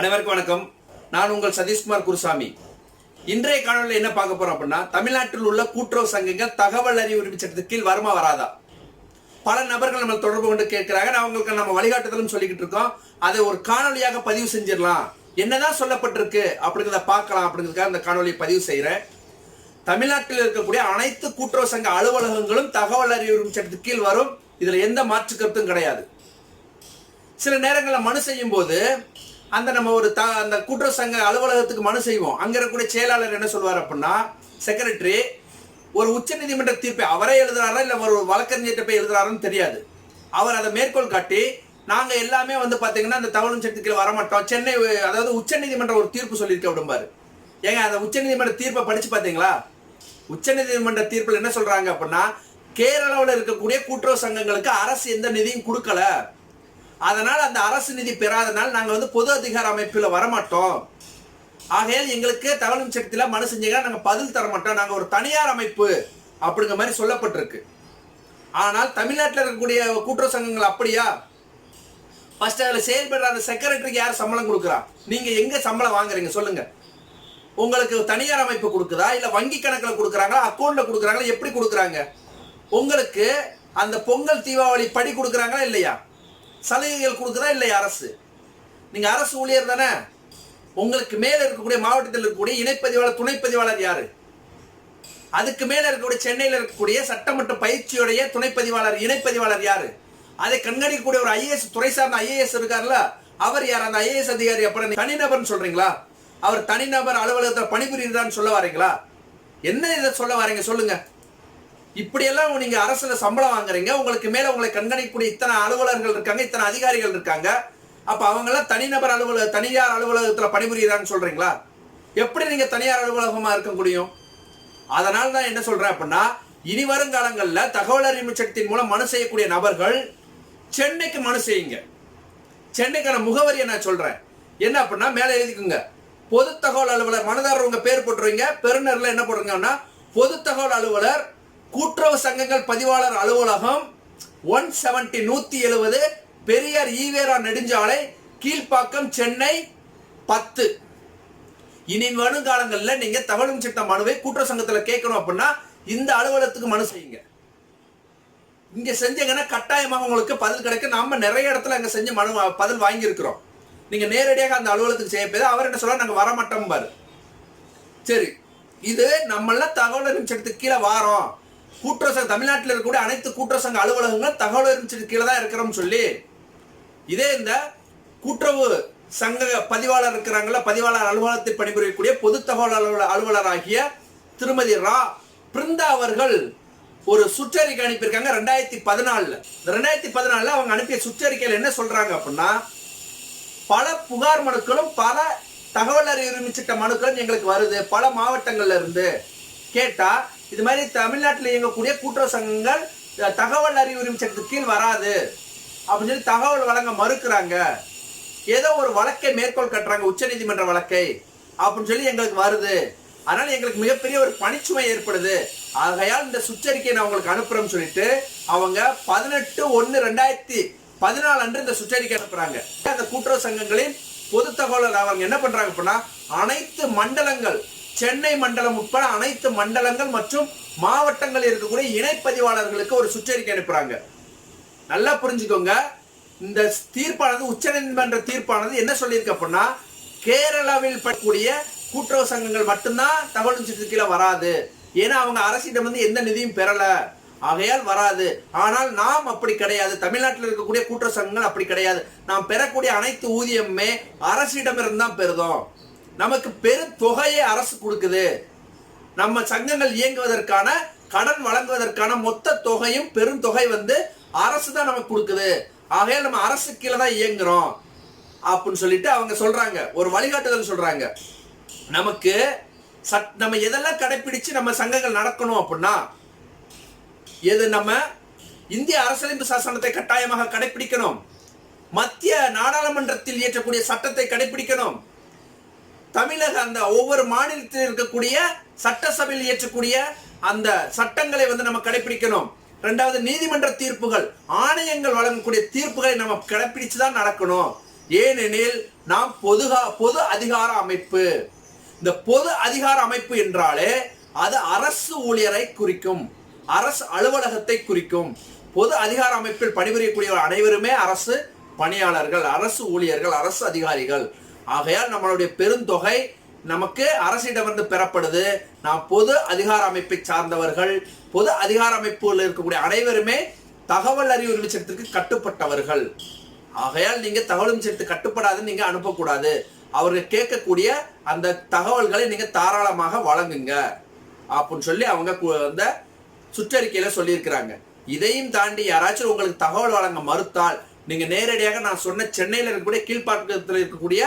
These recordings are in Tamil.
அனைவருக்கும் வணக்கம். நான் உங்கள் சதீஷ்குமார் குருசாமி. இன்றைய காணொலியில் என்ன பார்க்க போறோம் அப்படின்னா தமிழ்நாட்டில் உள்ள கூட்டுறவு சங்கங்கள் தகவல் அறிவு உரிமை சட்டத்துக்கு கீழ் வருமா வராதா? பல நபர்கள் நம்ம தொடர்பு கொண்டு கேட்கிறாங்க. நான் அவங்களுக்கு நம்ம வழிகாட்டுதலும் சொல்லிக்கிட்டு இருக்கோம். அதை ஒரு காணொலியாக பதிவு செஞ்சிடலாம். என்னதான் சொல்லப்பட்டிருக்கு அப்படிங்கிறத பார்க்கலாம் அப்படிங்கிறதுக்காக இந்த காணொலியை பதிவு செய்கிறேன் தமிழ்நாட்டில் இருக்கக்கூடிய அனைத்து கூட்டுறவு சங்க அலுவலகங்களும் தகவல் அறிவு உரிமை சட்டத்துக்கு கீழ் வரும். இதுல எந்த மாற்று கருத்தும் கிடையாது. சில நேரங்களில் மனு செய்யும் போது அந்த நம்ம ஒரு த அந்த கூட்டுறவு சங்க அலுவலகத்துக்கு மனு செய்வோம். அங்க இருக்கக்கூடிய செயலாளர் என்ன சொல்வார் அப்படின்னா செக்ரட்டரி ஒரு உச்சநீதிமன்ற தீர்ப்பை அவரே எழுதுறாரா இல்ல ஒரு வழக்கறிஞர்கிட்ட போய் எழுதுறாருன்னு தெரியாது. அவர் அதை மேற்கோள் காட்டி நாங்க எல்லாமே வந்து பாத்தீங்கன்னா அந்த தகவலும் சட்டத்துக்கு வரமாட்டோம். சென்னை அதாவது உச்சநீதிமன்றம் ஒரு தீர்ப்பு சொல்லியிருக்க விடும்பாரு. ஏங்க அந்த உச்சநீதிமன்ற தீர்ப்பை படிச்சு பாத்தீங்களா? உச்சநீதிமன்ற தீர்ப்பில் என்ன சொல்றாங்க அப்படின்னா கேரளாவில் இருக்கக்கூடிய கூட்டுறவு சங்கங்களுக்கு அரசு எந்த நிதியும் கொடுக்கல. அதனால் அந்த அரசு நிதி பெறாதனால் நாங்கள் வந்து பொது அதிகார அமைப்பில் வரமாட்டோம். ஆகையால் எங்களுக்கு தகவல் சக்தியில் மனு செஞ்சீங்கன்னா நாங்கள் பதில் தர மாட்டோம் நாங்கள் ஒரு தனியார் அமைப்பு அப்படிங்கிற மாதிரி சொல்லப்பட்டிருக்கு. ஆனால் தமிழ்நாட்டில் இருக்கக்கூடிய கூட்டுறவு சங்கங்கள் அப்படியா? ஃபர்ஸ்ட் அதில் செயல்படுற அந்த செக்ரட்டரிக்கு யார் சம்பளம் கொடுக்குறா? நீங்கள் எங்கே சம்பளம் வாங்குறீங்க சொல்லுங்கள் உங்களுக்கு தனியார் அமைப்பு கொடுக்குதா? இல்லை வங்கி கணக்கில் கொடுக்குறாங்களா? அக்கௌண்ட்டில் கொடுக்குறாங்களா? எப்படி கொடுக்குறாங்க? உங்களுக்கு அந்த பொங்கல் தீபாவளி படி கொடுக்குறாங்களா இல்லையா? சலுகைகள் கொடுக்குதா இல்லையா அரசு? நீங்க அரசு ஊழியர் தானே? உங்களுக்கு மேல இருக்கக்கூடிய மாவட்டத்தில் இருக்கக்கூடிய இணைப்பதிவாளர் துணைப்பதிவாளர் யாரு? அதுக்கு மேல இருக்கக்கூடிய சென்னையில் இருக்கக்கூடிய சட்டமன்ற பயிற்சியுடைய துணைப்பதிவாளர் இணைப்பதிவாளர் யாரு? அதை கண்காணிக்கக்கூடிய ஒரு ஐஏஎஸ் துறை சார்ந்த ஐஏஎஸ் இருக்கார்ல அவர் யார்? அந்த ஐஏஎஸ் அதிகாரி அப்புறம் தனிநபர்னு சொல்றீங்களா? அவர் தனிநபர் அலுவலகத்தில் பணிபுரியுதான்னு சொல்ல வரீங்களா? என்ன இதை சொல்ல வரீங்க? சொல்லுங்க. இப்படியெல்லாம் நீங்க அரசுல சம்பளம் வாங்குறீங்க உங்களுக்கு மேல உங்களை கண்காணிக்கக்கூடிய இத்தனை அலுவலர்கள் இருக்காங்க இத்தனை அதிகாரிகள் இருக்காங்க. அப்ப அவங்க எல்லாம் தனிநபர் அலுவலக தனியார் அலுவலகத்துல பணிபுரிகிறான்னு சொல்றீங்களா? எப்படி நீங்க தனியார் அலுவலகமா இருக்க முடியும்? அதனால தான் என்ன சொல்றேன் அப்படின்னா இனி வருங்காலங்களில் தகவல் அறிவு சட்டத்தின் மூலம் மனு செய்யக்கூடிய நபர்கள் சென்னைக்கு மனு செய்யுங்க. சென்னைக்கான முகவரியை நான் சொல்றேன்? என்ன அப்படின்னா மேலே எழுதிக்குங்க. பொது தகவல் அலுவலர் மனதாரர் உங்க பேர் போட்டுருவீங்க. பெருநர்ல என்ன போடுறீங்கன்னா பொது தகவல் அலுவலர் கூட்டுறவு சங்கங்கள் பதிவாளர் அலுவலகம் ஒன் செவன்டி நூத்தி எழுபது பெரியார் ஈவேரா நெடுஞ்சாலை கீழ்ப்பாக்கம் சென்னை பத்து. இனி வருங்காலங்களில் நீங்க தகவலும் சட்ட மனுவை கூட்டுறவு சங்கத்தில் கேட்கணும் அப்படின்னா இந்த அலுவலகத்துக்கு மனு செய்யுங்க. இங்க செஞ்சீங்கன்னா கட்டாயமாக உங்களுக்கு பதில் கிடைக்கும் நம்ம நிறைய இடத்துல அங்க செஞ்சு மனு பதில் வாங்கியிருக்கிறோம். நீங்க நேரடியாக அந்த அலுவலகத்துக்கு செய்ய போய் அவர் என்ன சொல்ல நாங்கள் வரமாட்டோம் பாரு சரி இது நம்மள தகவல் நிமிஷத்துக்கு சட்டத்துக்கு கீழே வாரோம். கூட்டுறவு தமிழ்நாட்டில் இருக்கக்கூடிய அனைத்து கூட்டுறவு சங்க அலுவலகங்கள் தகவல் அறிவு கீழே தான் இருக்கிறோம்னு சொல்லி இதே இந்த கூட்டுறவு சங்க பதிவாளர் இருக்கிறாங்கள பதிவாளர் அலுவலகத்தில் பணிபுரியக்கூடிய பொது தகவல் அலுவலர் அலுவலராகிய திருமதி ரா பிருந்தா அவர்கள் ஒரு சுற்றறிக்கை அனுப்பியிருக்காங்க ரெண்டாயிரத்தி பதினாலில். ரெண்டாயிரத்தி பதினாலில் அவங்க அனுப்பிய சுற்றறிக்கையில் என்ன சொல்கிறாங்க அப்படின்னா பல புகார் மனுக்களும் பல தகவல் அறிவுரிமை சட்ட மனுக்களும் எங்களுக்கு வருது பல மாவட்டங்கள்ல இருந்து. கேட்டால் இது மாதிரி தமிழ்நாட்டில் இயங்கக்கூடிய கூட்டுறவு சங்கங்கள் தகவல் அறிவு உரிமை சட்டத்துக்கு கீழ் வராது. அப்படின்னு சொல்லி தகவல் வழங்க மறுக்கிறாங்க. ஏதோ ஒரு வழக்கை மேற்கோள் கட்டுறாங்க உச்சநீதிமன்ற வழக்கை. அப்படின்னு சொல்லி எங்களுக்கு வருது. அதனால் எங்களுக்கு மிகப்பெரிய ஒரு பணிச்சுமை ஏற்படுது. ஆகையால் இந்த சுற்றறிக்கையை நான் உங்களுக்கு அனுப்புறேன்னு சொல்லிட்டு அவங்க பதினெட்டு ஒன்று ரெண்டாயிரத்தி பதினாலு அன்று இந்த சுற்றறிக்கை அனுப்புறாங்க. அந்த கூட்டுறவு சங்கங்களின் பொது தகவல் அவங்க என்ன பண்ணுறாங்க அப்படின்னா அனைத்து மண்டலங்கள் சென்னை மண்டலம் உட்பட அனைத்து மண்டலங்கள் மற்றும் மாவட்டங்கள் இருக்கக்கூடிய இணைப்பதிவாளர்களுக்கு ஒரு சுற்றறிக்கை அனுப்புறாங்க. நல்லா புரிஞ்சுக்கோங்க. இந்த தீர்ப்பானது உச்சநீதிமன்ற தீர்ப்பானது என்ன சொல்லியிருக்கு அப்படின்னா கேரளாவில் படக்கூடிய கூட்டுறவு சங்கங்கள் மட்டும்தான் தகவல் சட்டத்துக்கு கீழே வராது. ஏன்னா அவங்க அரசிடம் வந்து எந்த நிதியும் பெறல. ஆகையால் வராது. ஆனால் நாம் அப்படி கிடையாது. தமிழ்நாட்டில் இருக்கக்கூடிய கூட்டுறவு சங்கங்கள் அப்படி கிடையாது. நாம் பெறக்கூடிய அனைத்து ஊதியமுமே அரசிடமிருந்து தான் பெறுதோம். நமக்கு பெரும் தொகையை அரசு கொடுக்குது. நம்ம சங்கங்கள் இயங்குவதற்கான கடன் வழங்குவதற்கான மொத்த தொகையும் பெரும் தொகை வந்து அரசு தான் நமக்கு கொடுக்குது. ஆகையால் நம்ம அரசு கீழே தான் இயங்குறோம். அப்படின்னு சொல்லிட்டு அவங்க சொல்றாங்க. ஒரு வழிகாட்டுதல் சொல்றாங்க. நமக்கு சட் நம்ம எதெல்லாம் கடைபிடிச்சு நம்ம சங்கங்கள் நடக்கணும் அப்படின்னா எது நம்ம இந்திய அரசியலமைப்பு சாசனத்தை கட்டாயமாக கடைபிடிக்கணும் மத்திய நாடாளுமன்றத்தில் இயற்றக்கூடிய சட்டத்தை கடைபிடிக்கணும் தமிழக அந்த ஒவ்வொரு மாநிலத்தில் இருக்கக்கூடிய சட்டசபையில் இயற்றக்கூடிய அந்த சட்டங்களை வந்து நம்ம கடைபிடிக்கணும் ரெண்டாவது நீதிமன்ற தீர்ப்புகள் ஆணையங்கள் வழங்கக்கூடிய தீர்ப்புகளை நம்ம கடைபிடிச்சு தான் நடக்கணும். ஏனெனில் நாம் பொதுகா பொது அதிகார அமைப்பு. இந்த பொது அதிகார அமைப்பு என்றாலே அது அரசு ஊழியரை குறிக்கும். அரசு அலுவலகத்தை குறிக்கும். பொது அதிகார அமைப்பில் பணிபுரியக்கூடிய அனைவருமே அரசு பணியாளர்கள் அரசு ஊழியர்கள் அரசு அதிகாரிகள். ஆகையால் நம்மளுடைய பெருந்தொகை நமக்கு அரசிடமிருந்து பெறப்படுது. நாம் பொது அதிகார அமைப்பை சார்ந்தவர்கள் பொது அதிகார அமைப்புகளில் இருக்கக்கூடிய அனைவருமே தகவல் அறிவு வெளிச்சத்திற்கு கட்டுப்பட்டவர்கள். ஆகையால் நீங்க தகவல் உரிமை கட்டுப்படாதுன்னு கட்டுப்படாது நீங்க அனுப்பக்கூடாது. அவர்கள் கேட்கக்கூடிய அந்த தகவல்களை நீங்க தாராளமாக வழங்குங்க. அப்படின்னு சொல்லி அவங்க கு- அந்த சுற்றறிக்கையில சொல்லியிருக்கிறாங்க. இதையும் தாண்டி யாராச்சும் உங்களுக்கு தகவல் வழங்க மறுத்தால் நீங்க நேரடியாக நான் சொன்ன சென்னையில் இருக்கக்கூடிய கீழ்ப்பாக்கத்தில் இருக்கக்கூடிய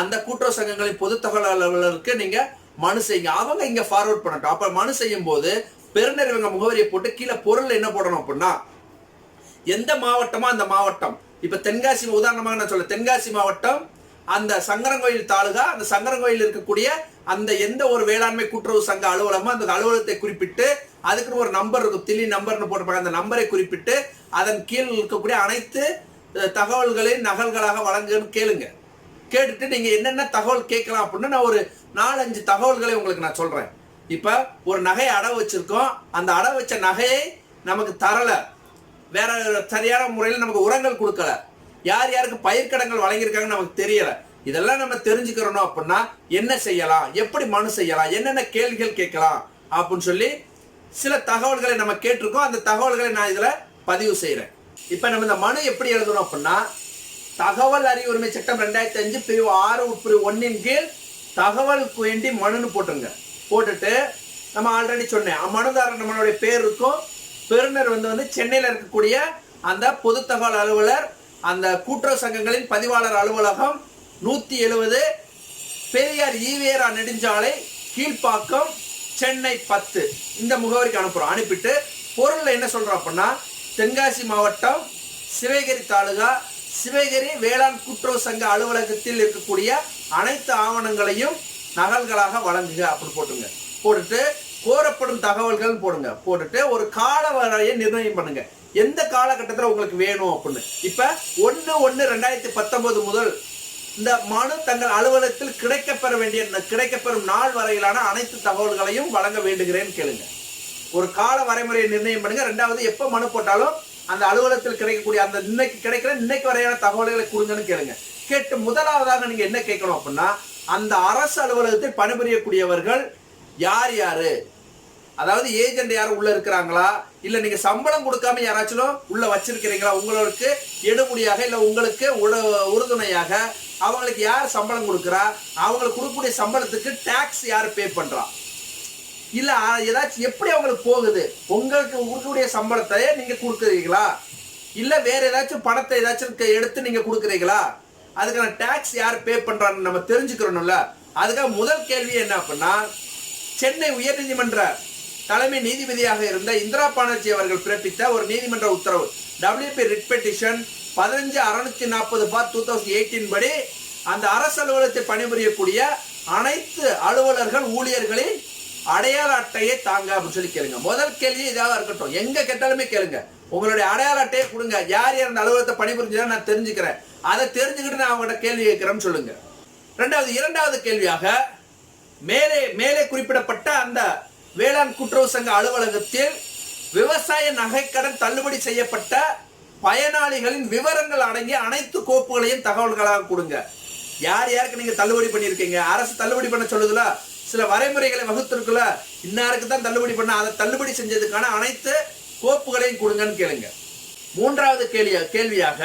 அந்த கூட்டுறவு சங்கங்களின் பொது தகவலாளர்களுக்கு அலுவலருக்கு நீங்க மனு செய்யுங்க. அவங்க இங்க ஃபார்வர்ட் பண்ணட்டும். அப்ப மனு செய்யும் போது பெருநர் முகவரியை போட்டு கீழே பொருள் என்ன போடணும் அப்படின்னா எந்த மாவட்டமோ அந்த மாவட்டம். இப்ப தென்காசி உதாரணமாக நான் சொல்ல தென்காசி மாவட்டம் அந்த சங்கரங்கோயில் தாலுகா அந்த சங்கரங்கோயில் இருக்கக்கூடிய அந்த எந்த ஒரு வேளாண்மை கூட்டுறவு சங்க அலுவலகமோ அந்த அலுவலகத்தை குறிப்பிட்டு அதுக்குன்னு ஒரு நம்பர் இருக்கும். தில்லி நம்பர்னு போட்டிருப்பாங்க. அந்த நம்பரை குறிப்பிட்டு அதன் கீழ் இருக்கக்கூடிய அனைத்து தகவல்களையும் நகல்களாக வழங்குன்னு கேளுங்க. கேட்டுட்டு நீங்க என்னென்ன தகவல் கேட்கலாம் அப்படின்னு நான் ஒரு நாலஞ்சு தகவல்களை உங்களுக்கு நான் சொல்றேன். இப்ப ஒரு நகையை அடவு வச்சிருக்கோம். அந்த அடவு வச்ச நகையை நமக்கு தரல. வேற சரியான முறையில் நமக்கு உரங்கள் கொடுக்கல. யார் யாருக்கு பயிர்க்கடங்கள் வழங்கியிருக்காங்கன்னு நமக்கு தெரியல. இதெல்லாம் நம்ம தெரிஞ்சுக்கிறணும் அப்படின்னா என்ன செய்யலாம்? எப்படி மனு செய்யலாம்? என்னென்ன கேள்விகள் கேட்கலாம்? அப்படின்னு சொல்லி சில தகவல்களை நம்ம கேட்டிருக்கோம். அந்த தகவல்களை நான் இதுல பதிவு செய்யறேன் இப்ப நம்ம இந்த மனு எப்படி எழுதணும் அப்படின்னா தகவல் அறிவுரிமை சட்டம் ரெண்டாயிரத்தி அஞ்சு பிரிவு ஆறு உட்பிரிவு ஒன்னின் கீழ் தகவலுக்கு வேண்டி மனுன்னு போட்டுருங்க. போட்டுட்டு நம்ம ஆல்ரெடி சொன்னேன். மனுதாரர் நம்மளுடைய பேர் இருக்கும். பெருநர் வந்து வந்து சென்னையில் இருக்கக்கூடிய அந்த பொது தகவல் அலுவலர் அந்த கூட்டுறவு சங்கங்களின் பதிவாளர் அலுவலகம் நூற்றி எழுபது பெரியார் ஈவேரா நெடுஞ்சாலை கீழ்ப்பாக்கம் சென்னை பத்து. இந்த முகவரிக்கு அனுப்புகிறோம் அனுப்பிட்டு பொருளில் என்ன சொல்கிறோம் அப்படின்னா தென்காசி மாவட்டம் சிவகிரி தாலுகா சிவகிரி வேளாண் கூட்டுறவு சங்க அலுவலகத்தில் இருக்கக்கூடிய அனைத்து ஆவணங்களையும் நகல்களாக வழங்குக அப்படின்னு போட்டுங்க போட்டுட்டு கோரப்படும் தகவல்கள் போடுங்க. போட்டுட்டு ஒரு கால வரையை நிர்ணயம் பண்ணுங்க. எந்த காலகட்டத்தில் உங்களுக்கு வேணும் அப்படின்னு. இப்போ ஒன்று ஒன்று ரெண்டாயிரத்தி பத்தொன்பது முதல் இந்த மனு தங்கள் அலுவலகத்தில் கிடைக்கப்பெற வேண்டிய கிடைக்கப்பெறும் நாள் வரையிலான அனைத்து தகவல்களையும் வழங்க வேண்டுகிறேன்னு கேளுங்க. ஒரு கால வரைமுறையை நிர்ணயம் பண்ணுங்க. ரெண்டாவது எப்போ மனு போட்டாலும் அந்த அலுவலகத்தில் கிடைக்கக்கூடிய அந்த இன்னைக்கு கிடைக்கிற இன்னைக்கு வரையான தகவல்களை கொடுங்கன்னு கேளுங்க. கேட்டு முதலாவதாக நீங்க என்ன கேட்கணும் அப்படின்னா அந்த அரசு அலுவலகத்தில் பணிபுரியக்கூடியவர்கள் யார் யாரு? அதாவது ஏஜென்ட் யாரும் உள்ள இருக்கிறாங்களா? இல்ல நீங்க சம்பளம் கொடுக்காம யாராச்சும் உள்ள வச்சிருக்கிறீங்களா? உங்களுக்கு எடுபடியாக இல்ல உங்களுக்கு உறுதுணையாக அவங்களுக்கு யார் சம்பளம் கொடுக்குறா? அவங்களுக்கு கொடுக்கக்கூடிய சம்பளத்துக்கு டாக்ஸ் யார் பே பண்றா? இல்ல ஏதாச்சும் எப்படி அவங்களுக்கு போகுது? உங்களுக்கு உங்களுடைய சம்பளத்தை நீங்க கொடுக்குறீங்களா? இல்ல வேற ஏதாச்சும் பணத்தை ஏதாச்சும் எடுத்து நீங்க கொடுக்குறீங்களா? அதுக்கான டாக்ஸ் யார் பே பண்றான்னு நம்ம தெரிஞ்சுக்கிறோம்ல அதுக்காக முதல் கேள்வி என்ன அப்படின்னா சென்னை உயர்நீதிமன்ற தலைமை நீதிபதியாக இருந்த இந்திரா பானர்ஜி அவர்கள் பிறப்பித்த ஒரு நீதிமன்ற உத்தரவு. டபிள்யூபி ரிட் பெட்டிஷன் பதினஞ்சு அறுநூத்தி நாற்பது பார் டூ தௌசண்ட் எயிட்டீன் படி அந்த அரசு அலுவலகத்தில் பணிபுரியக்கூடிய அனைத்து அலுவலர்கள் ஊழியர்களின் அடையாள அட்டையை தாங்க அப்படின்னு சொல்லி கேளுங்க. முதல் கேள்வி இதாக இருக்கட்டும். எங்க கேட்டாலுமே கேளுங்க. உங்களுடைய அடையாள அட்டையை கொடுங்க. யார் யார் அந்த அலுவலகத்தை பணிபுரிஞ்சா நான் தெரிஞ்சுக்கிறேன். அதை தெரிஞ்சுக்கிட்டு நான் அவங்கள்ட்ட கேள்வி கேட்கிறேன்னு சொல்லுங்க. ரெண்டாவது இரண்டாவது கேள்வியாக மேலே மேலே குறிப்பிடப்பட்ட அந்த வேளாண் கூட்டுறவு சங்க அலுவலகத்தில் விவசாய நகைக்கடன் தள்ளுபடி செய்யப்பட்ட பயனாளிகளின் விவரங்கள் அடங்கிய அனைத்து கோப்புகளையும் தகவல்களாக கொடுங்க. யார் யாருக்கு நீங்க தள்ளுபடி பண்ணியிருக்கீங்க? அரசு தள்ளுபடி பண்ண சொல்லுதுல? சில வரைமுறைகளை வகுத்திருக்குல இன்னாருக்கு தான் தள்ளுபடி பண்ண அதை தள்ளுபடி செஞ்சதுக்கான அனைத்து கோப்புகளையும் கொடுங்கன்னு கேளுங்க. மூன்றாவது கேள்வி கேள்வியாக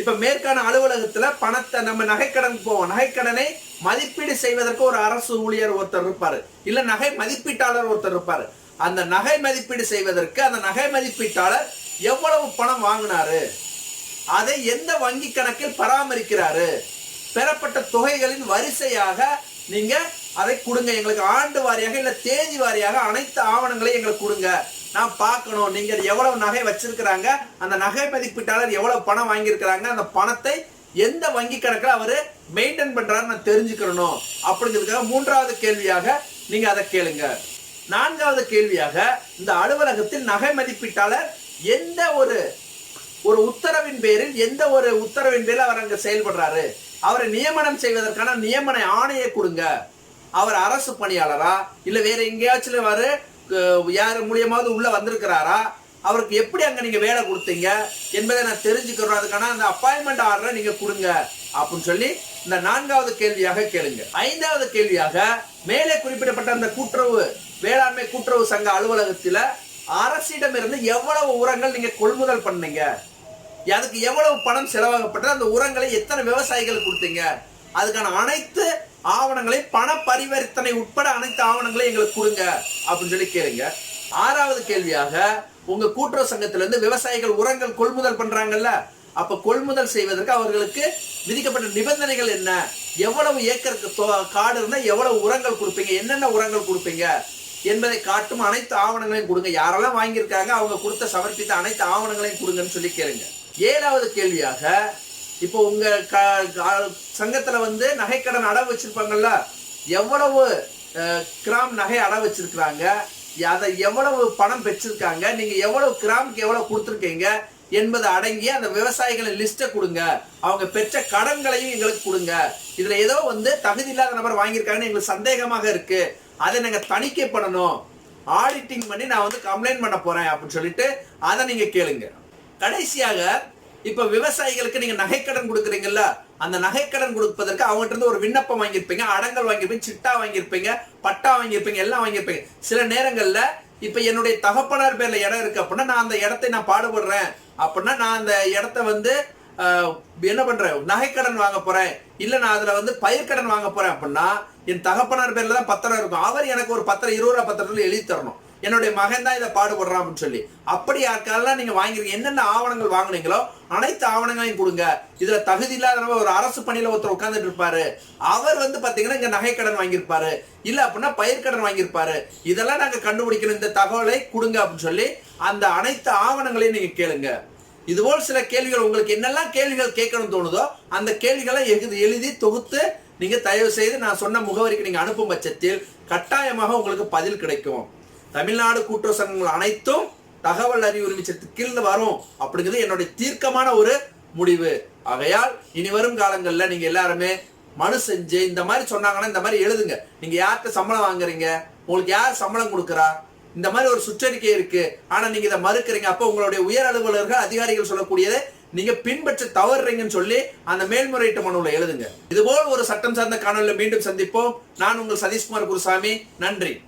இப்ப மேற்கான அலுவலகத்துல பணத்தை நம்ம நகைக்கடன் போவோம் நகைக்கடனை மதிப்பீடு செய்வதற்கு ஒரு அரசு ஊழியர் ஒருத்தர் இருப்பாரு. இல்ல நகை மதிப்பீட்டாளர் ஒருத்தர் இருப்பாரு. அந்த நகை மதிப்பீடு செய்வதற்கு அந்த நகை மதிப்பீட்டாளர் எவ்வளவு பணம் வாங்கினாரு? அதை எந்த வங்கி கணக்கில் பராமரிக்கிறாரு? பெறப்பட்ட தொகைகளின் வரிசையாக நீங்க அதை கொடுங்க. எங்களுக்கு ஆண்டு வாரியாக இல்ல தேதி வாரியாக அனைத்து ஆவணங்களையும் எங்களுக்கு கொடுங்க. நான் பார்க்கணும். நீங்க எவ்வளவு நகை வச்சிருக்கிறாங்க அந்த நகை மதிப்பீட்டாளர் எவ்வளவு பணம் வாங்கியிருக்கிறாங்க அந்த பணத்தை எந்த வங்கி கணக்கில் அவரு மெயின்டைன் பண்றாரு நான் தெரிஞ்சுக்கணும். அப்படிங்கிறதுக்காக மூன்றாவது கேள்வியாக நீங்க அதை கேளுங்க. நான்காவது கேள்வியாக இந்த அலுவலகத்தில் நகை மதிப்பீட்டாளர் எந்த ஒரு ஒரு உத்தரவின் பேரில் எந்த ஒரு உத்தரவின் பேரில் அவர் அங்கே செயல்படுறாரு? அவரை நியமனம் செய்வதற்கான நியமன ஆணையை கொடுங்க. அவர் அரசு பணியாளரா? இல்ல வேற எங்கேயாச்சும் வரு யார் மூலியமாவது உள்ள வந்திருக்கிறாரா? அவருக்கு எப்படி அங்க நீங்க வேலை கொடுத்தீங்க? என்பதை நான் தெரிஞ்சுக்கிறோம். அதுக்கான அந்த அப்பாயின்மெண்ட் ஆர்டரை நீங்க கொடுங்க. அப்படின்னு சொல்லி இந்த நான்காவது கேள்வியாக கேளுங்க. ஐந்தாவது கேள்வியாக மேலே குறிப்பிடப்பட்ட அந்த கூட்டுறவு வேளாண்மை கூட்டுறவு சங்க அலுவலகத்துல அரசிடமிருந்து எவ்வளவு உரங்கள் நீங்க கொள்முதல் பண்ணீங்க? அதுக்கு எவ்வளவு பணம் செலவாகப்பட்டது? அந்த உரங்களை எத்தனை விவசாயிகள் கொடுத்தீங்க? அதுக்கான அனைத்து ஆவணங்களை பண பரிவர்த்தனை உட்பட அனைத்து ஆவணங்களையும் எங்களுக்கு கொடுங்க அப்படின்னு சொல்லி கேளுங்க. ஆறாவது கேள்வியாக உங்க கூட்டுறவு சங்கத்துல இருந்து விவசாயிகள் உரங்கள் கொள்முதல் பண்றாங்கல்ல அப்ப கொள்முதல் செய்வதற்கு அவர்களுக்கு விதிக்கப்பட்ட நிபந்தனைகள் என்ன? எவ்வளவு ஏக்கருக்கு காடு இருந்தா எவ்வளவு உரங்கள் கொடுப்பீங்க? என்னென்ன உரங்கள் கொடுப்பீங்க? என்பதை காட்டும் அனைத்து ஆவணங்களையும் கொடுங்க. யாரெல்லாம் வாங்கியிருக்காங்க அவங்க கொடுத்த சமர்ப்பித்த அனைத்து ஆவணங்களையும் கொடுங்கன்னு சொல்லி கேளுங்க. ஏழாவது கேள்வியாக இப்போ உங்க க- க- சங்கத்துல வந்து நகைக்கடன் அடவு வச்சிருப்பாங்கல்ல எவ்வளவு கிராம் நகை அடவு வச்சிருக்கிறாங்க அதை எவ்வளவு பணம் பெற்றிருக்காங்க நீங்க எவ்வளவு கிராமுக்கு எவ்வளவு கொடுத்துருக்கீங்க என்பது அடங்கிய அந்த விவசாயிகளின் லிஸ்ட்டை கொடுங்க. அவங்க பெற்ற கடன்களையும் எங்களுக்கு கொடுங்க. இதுல ஏதோ வந்து தகுதி இல்லாத நபர் வாங்கியிருக்காங்கன்னு எங்களுக்கு சந்தேகமாக இருக்கு. அதை நாங்க தணிக்கை பண்ணணும். ஆடிட்டிங் பண்ணி நான் வந்து கம்ப்ளைண்ட் பண்ண போறேன் அப்படின்னு சொல்லிட்டு அதை நீங்க கேளுங்க. கடைசியாக இப்ப விவசாயிகளுக்கு நீங்க நகைக்கடன் கொடுக்குறீங்கல்ல அந்த நகைக்கடன் கொடுப்பதற்கு அவங்ககிட்ட இருந்து ஒரு விண்ணப்பம் வாங்கியிருப்பீங்க அடங்கல் வாங்கியிருப்பீங்க சிட்டா வாங்கியிருப்பீங்க பட்டா வாங்கியிருப்பீங்க எல்லாம் வாங்கியிருப்பீங்க. சில நேரங்கள்ல இப்ப என்னுடைய தகப்பனார் பேர்ல இடம் இருக்கு அப்படின்னா நான் அந்த இடத்தை நான் பாடுபடுறேன் அப்படின்னா நான் அந்த இடத்த வந்து என்ன பண்றேன்? நகைக்கடன் வாங்க போறேன். இல்ல நான் அதுல வந்து பயிர்க்கடன் வாங்க போறேன் அப்படின்னா என் தகப்பனார் பேர்ல தான் பத்திரம் இருக்கும். அவர் எனக்கு ஒரு பத்திரம் இருபது ரூபா பத்திரத்துல எழுதி தரணும். என்னுடைய மகன் தான் இதை பாடுபடுறான் அப்படின்னு சொல்லி. அப்படி யாருக்கெல்லாம் நீங்க வாங்கிருக்கீங்க என்னென்ன ஆவணங்கள் வாங்கினீங்களோ அனைத்து ஆவணங்களையும் கொடுங்க. இதுல தகுதி இல்லாத ஒரு அரசு பணியில ஒருத்தர் உட்கார்ந்துட்டு இருப்பாரு. அவர் வந்து பாத்தீங்கன்னா இங்க நகைக்கடன் வாங்கியிருப்பாரு. இல்ல அப்படின்னா பயிர்க்கடன் வாங்கியிருப்பாரு. இதெல்லாம் நாங்க கண்டுபிடிக்கணும். இந்த தகவலை கொடுங்க அப்படின்னு சொல்லி அந்த அனைத்து ஆவணங்களையும் நீங்க கேளுங்க. இதுபோல் சில கேள்விகள் உங்களுக்கு என்னெல்லாம் கேள்விகள் கேட்கணும்னு தோணுதோ அந்த கேள்விகளை எழுதி எழுதி தொகுத்து நீங்க தயவு செய்து நான் சொன்ன முகவரிக்கு நீங்க அனுப்பும் பட்சத்தில் கட்டாயமாக உங்களுக்கு பதில் கிடைக்கும். தமிழ்நாடு கூட்டுறவு சங்கங்கள் அனைத்தும் தகவல் அறிவு உரிமை சட்டத்துக்கு கீழ் வரும். அப்படிங்கிறது என்னுடைய தீர்க்கமான ஒரு முடிவு. ஆகையால் இனி வரும் காலங்களில் நீங்க எல்லாருமே மனு செஞ்சு இந்த மாதிரி சொன்னாங்கன்னா இந்த மாதிரி எழுதுங்க. நீங்க யார்கிட்ட சம்பளம் வாங்குறீங்க? உங்களுக்கு யார் சம்பளம் கொடுக்குறா? இந்த மாதிரி ஒரு சுற்றறிக்கை இருக்கு. ஆனா நீங்க இதை மறுக்கிறீங்க. அப்போ உங்களுடைய உயர் அலுவலர்கள் அதிகாரிகள் சொல்லக்கூடியதை நீங்க பின்பற்ற தவறுறீங்கன்னு சொல்லி அந்த மேல்முறையீட்டு மனுவில் எழுதுங்க. இதுபோல் ஒரு சட்டம் சார்ந்த காணொலியில் மீண்டும் சந்திப்போம். நான் உங்கள் சதீஷ்குமார் குருசாமி. நன்றி.